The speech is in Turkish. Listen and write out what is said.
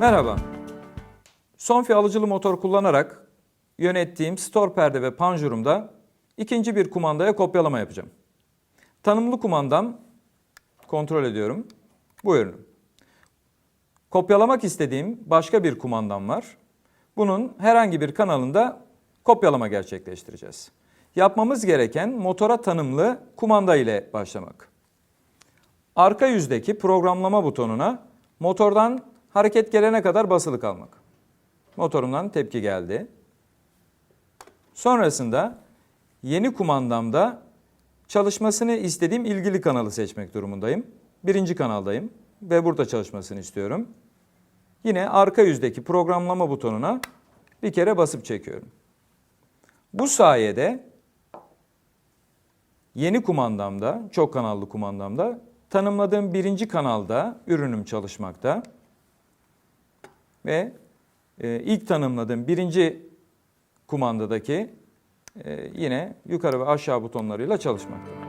Merhaba. Sonfi alıcılı motor kullanarak yönettiğim store perde ve panjurumda ikinci bir kumandaya kopyalama yapacağım. Tanımlı kumandam kontrol ediyorum. Bu ürünüm. Kopyalamak istediğim başka bir kumandam var. Bunun herhangi bir kanalında kopyalama gerçekleştireceğiz. Yapmamız gereken motora tanımlı kumanda ile başlamak. Arka yüzdeki programlama butonuna motordan hareket gelene kadar basılı kalmak. Motorumdan tepki geldi. Sonrasında yeni kumandamda çalışmasını istediğim ilgili kanalı seçmek durumundayım. Birinci kanaldayım ve burada çalışmasını istiyorum. Yine arka yüzdeki programlama butonuna bir kere basıp çekiyorum. Bu sayede yeni kumandamda, çok kanallı kumandamda tanımladığım birinci kanalda ürünüm çalışmakta. Ve e, ilk tanımladığım birinci kumandadaki e, yine yukarı ve aşağı butonlarıyla çalışmakta.